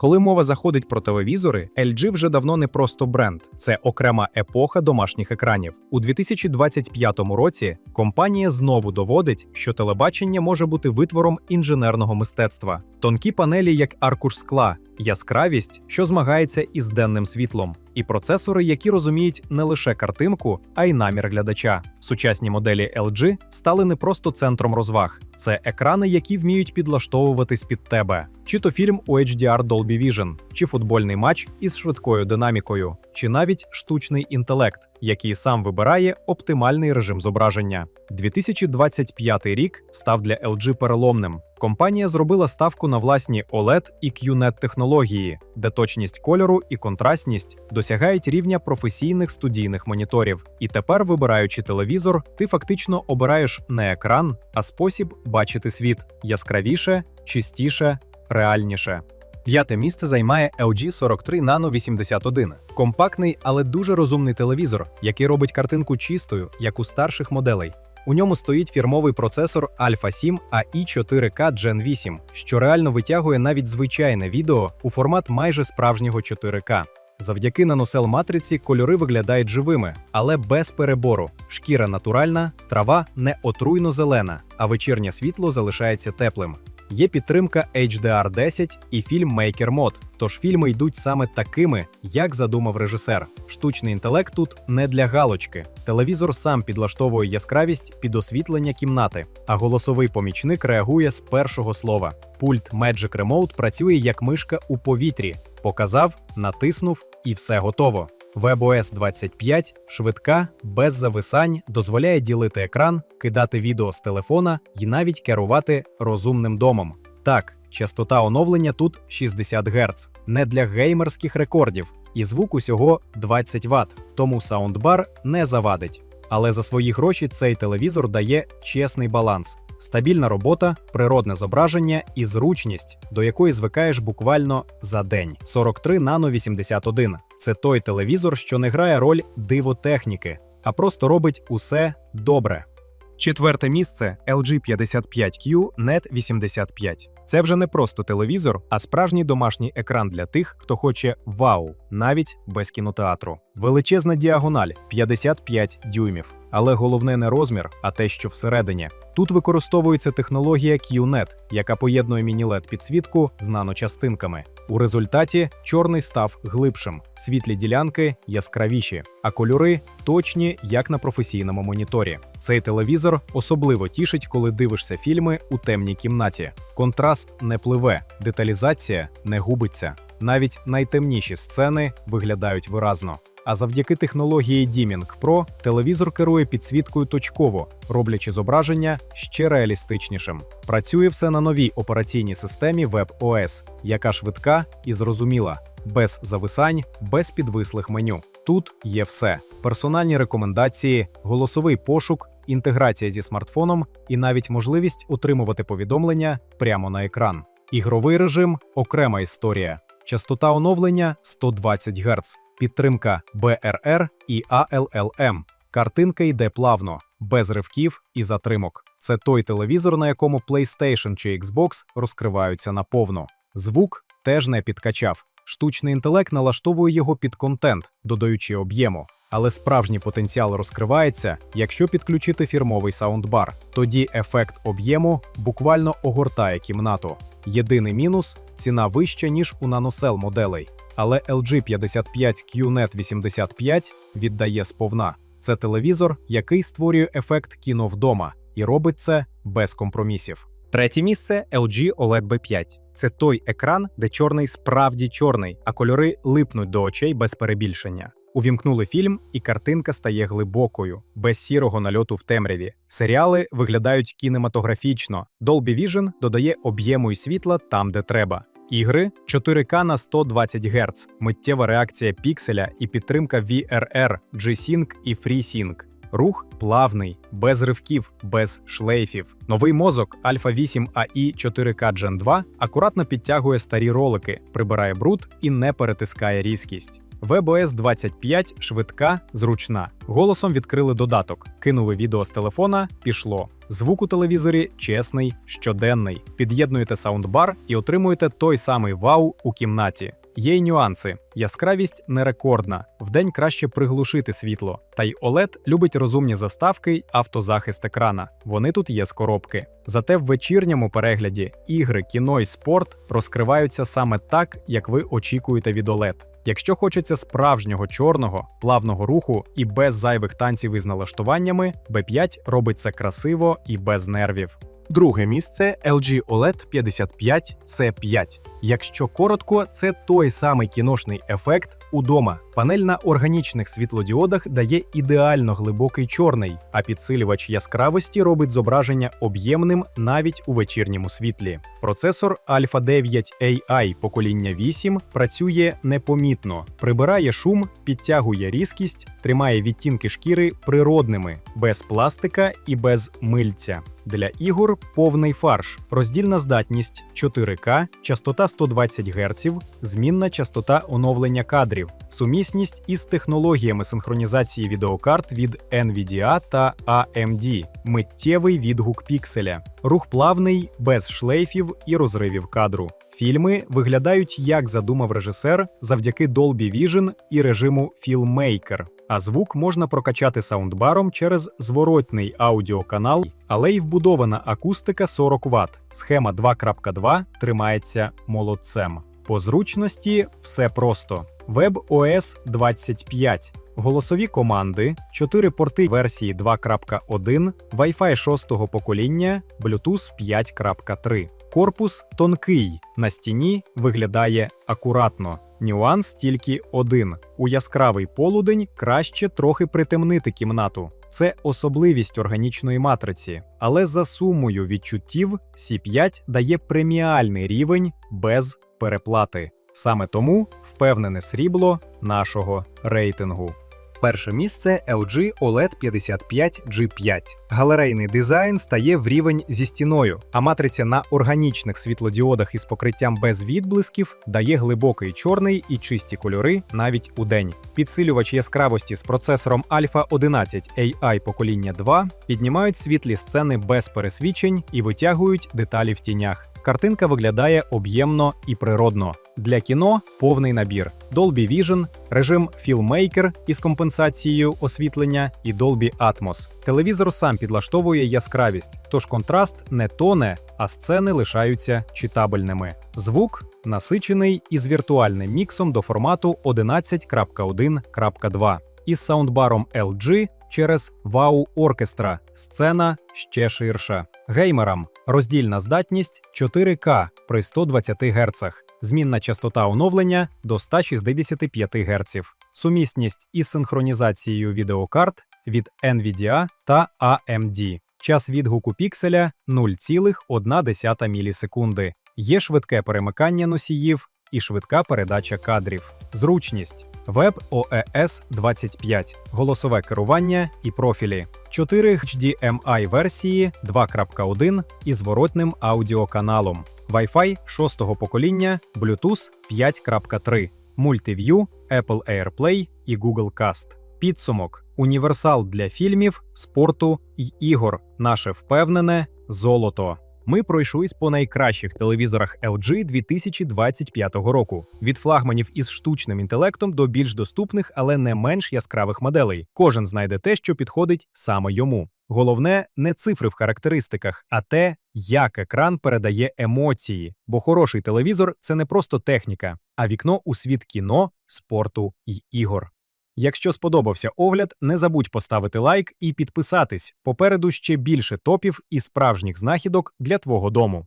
Коли мова заходить про телевізори, LG вже давно не просто бренд, це окрема епоха домашніх екранів. У 2025 році компанія знову доводить, що телебачення може бути витвором інженерного мистецтва, тонкі панелі як аркуш скла, яскравість, що змагається із денним світлом, і процесори, які розуміють не лише картинку, а й намір глядача. Сучасні моделі LG стали не просто центром розваг, це екрани, які вміють підлаштовуватись під тебе, чи то фільм у HDR Dolby Vision, чи футбольний матч із швидкою динамікою, чи навіть штучний інтелект, який сам вибирає оптимальний режим зображення. 2025 рік став для LG переломним. Компанія зробила ставку на власні OLED і QNET технології, де точність кольору і контрастність досягають рівня професійних студійних моніторів. І тепер, вибираючи телевізор, ти фактично обираєш не екран, а спосіб бачити світ яскравіше, чистіше, реальніше. П'яте місце займає LG 43 Nano 81. компактний, але дуже розумний телевізор, який робить картинку чистою, як у старших моделей. У ньому стоїть фірмовий процесор Alpha 7 AI 4K Gen 8, що реально витягує навіть звичайне відео у формат майже справжнього 4К. Завдяки наносел матриці кольори виглядають живими, але без перебору. Шкіра натуральна, трава не отруйно зелена, а вечірнє світло залишається теплим. Є підтримка HDR10 і фільм Maker Mode, тож фільми йдуть саме такими, як задумав режисер. Штучний інтелект тут не для галочки. Телевізор сам підлаштовує яскравість під освітлення кімнати, а голосовий помічник реагує з першого слова. Пульт Magic Remote працює як мишка у повітрі. Показав, натиснув і все готово. WebOS 25 швидка, без зависань, дозволяє ділити екран, кидати відео з телефона і навіть керувати розумним домом. Так, частота оновлення тут 60 Гц, не для геймерських рекордів, і звук усього 20 Вт, тому саундбар не завадить. Але за свої гроші цей телевізор дає чесний баланс. Стабільна робота, природне зображення і зручність, до якої звикаєш буквально за день. 43 Nano 81 – це той телевізор, що не грає роль дивотехніки, а просто робить усе добре. Четверте місце LG 55Q Net 85. Це вже не просто телевізор, а справжній домашній екран для тих, хто хоче вау, навіть без кінотеатру. Величезна діагональ 55 дюймів. Але головне не розмір, а те, що всередині. Тут використовується технологія QNET, яка поєднує міні-LED підсвітку з наночастинками. У результаті чорний став глибшим, світлі ділянки яскравіші, а кольори точні, як на професійному моніторі. Цей телевізор особливо тішить, коли дивишся фільми у темній кімнаті. Контраст не пливе, деталізація не губиться. Навіть найтемніші сцени виглядають виразно. А завдяки технології Dimming Pro телевізор керує підсвіткою точково, роблячи зображення ще реалістичнішим. Працює все на новій операційній системі WebOS, яка швидка і зрозуміла, без зависань, без підвислих меню. Тут є все: персональні рекомендації, голосовий пошук, інтеграція зі смартфоном і навіть можливість отримувати повідомлення прямо на екран. Ігровий режим окрема історія. Частота оновлення 120 Гц підтримка BRR і ALLM. Картинка йде плавно, без ривків і затримок. Це той телевізор, на якому PlayStation чи Xbox розкриваються наповно. Звук теж не підкачав. Штучний інтелект налаштовує його під контент, додаючи об'єму. Але справжній потенціал розкривається, якщо підключити фірмовий саундбар. Тоді ефект об'єму буквально огортає кімнату. Єдиний мінус ціна вища, ніж у наносел моделей. Але LG 55 QNET 85 віддає сповна. Це телевізор, який створює ефект кіно вдома, і робить це без компромісів. Третє місце LG OLED B5. Це той екран, де чорний справді чорний, а кольори липнуть до очей без перебільшення. Увімкнули фільм, і картинка стає глибокою, без сірого нальоту в темряві. Серіали виглядають кінематографічно. Dolby Vision додає об'єму і світла там, де треба. Ігри 4К на 120 Гц, миттєва реакція пікселя і підтримка VRR, G-Sync і FreeSync. Рух плавний, без ривків, без шлейфів. Новий мозок Alpha 8 AI 4K Gen 2 акуратно підтягує старі ролики, прибирає бруд і не перетискає різкість. WebOS 25 швидка, зручна. Голосом відкрили додаток, кинули відео з телефона, пішло. Звук у телевізорі чесний, щоденний. Під'єднуєте саундбар і отримуєте той самий вау у кімнаті. Є й нюанси. Яскравість не рекордна, вдень краще приглушити світло. Та й OLED любить розумні заставки й автозахист екрана. Вони тут є з коробки. Зате в вечірньому перегляді ігри, кіно й спорт розкриваються саме так, як ви очікуєте від OLED. Якщо хочеться справжнього чорного, плавного руху і без зайвих танців із налаштуваннями, B5 робить це красиво і без нервів. Друге місце LG OLED 55 C5. Якщо коротко, це той самий кіношний ефект удома. Панель на органічних світлодіодах дає ідеально глибокий чорний, а підсилювач яскравості робить зображення об'ємним навіть у вечірньому світлі. Процесор Alpha 9 AI покоління 8 працює непомітно, прибирає шум, підтягує різкість, тримає відтінки шкіри природними, без пластика і без мильця. Для ігор повний фарш, роздільна здатність 4К, частота 120 Гц, змінна частота оновлення кадрів, сумісність із технологіями синхронізації відеокарт від NVIDIA та AMD, миттєвий відгук пікселя, рух плавний, без шлейфів і розривів кадру. Фільми виглядають як задумав режисер завдяки Dolby Vision і режиму Filmmaker. А звук можна прокачати саундбаром через зворотний аудіоканал, але й вбудована акустика 40 Вт. Схема 2.2 тримається молодцем. По зручності все просто. WebOS 25, голосові команди, 4 порти версії 2.1, Wi-Fi 6 покоління, Bluetooth 5.3. Корпус тонкий, на стіні виглядає акуратно. Нюанс тільки один: у яскравий полудень краще трохи притемнити кімнату. Це особливість органічної матриці, але за сумою відчуттів C5 дає преміальний рівень без переплати. Саме тому впевнене срібло нашого рейтингу. Перше місце LG OLED 55 G5. Галерейний дизайн стає в рівень зі стіною, а матриця на органічних світлодіодах із покриттям без відблисків дає глибокий чорний і чисті кольори навіть у день. Підсилювач яскравості з процесором Alpha 11 AI покоління 2 піднімають світлі сцени без пересвічень і витягують деталі в тінях. Картинка виглядає об'ємно і природно. Для кіно повний набір: Dolby Vision, режим Filmmaker із компенсацією освітлення і Dolby Atmos. Телевізор сам підлаштовує яскравість, тож контраст не тоне, а сцени лишаються читабельними. Звук насичений із віртуальним міксом до формату 11.1.2 із саундбаром LG через Wow Orchestra. Сцена ще ширша. Геймерам роздільна здатність 4К при 120 Гц, змінна частота оновлення до 165 Гц, сумісність із синхронізацією відеокарт від NVIDIA та AMD. Час відгуку пікселя 0,1 мілісекунди. Є швидке перемикання носіїв і швидка передача кадрів. Зручність. WebOS 25, голосове керування і профілі, 4 HDMI версії 2.1 із зворотним аудіоканалом, Wi-Fi 6 покоління, Bluetooth 5.3, Multiview, Apple AirPlay і Google Cast. Підсумок: універсал для фільмів, спорту й ігор. Наше впевнене золото. Ми пройшлись по найкращих телевізорах LG 2025 року від флагманів із штучним інтелектом до більш доступних, але не менш яскравих моделей. Кожен знайде те, що підходить саме йому. Головне не цифри в характеристиках, а те, як екран передає емоції. Бо хороший телевізор це не просто техніка, а вікно у світ кіно, спорту й ігор. Якщо сподобався огляд, не забудь поставити лайк і підписатись. Попереду ще більше топів і справжніх знахідок для твого дому.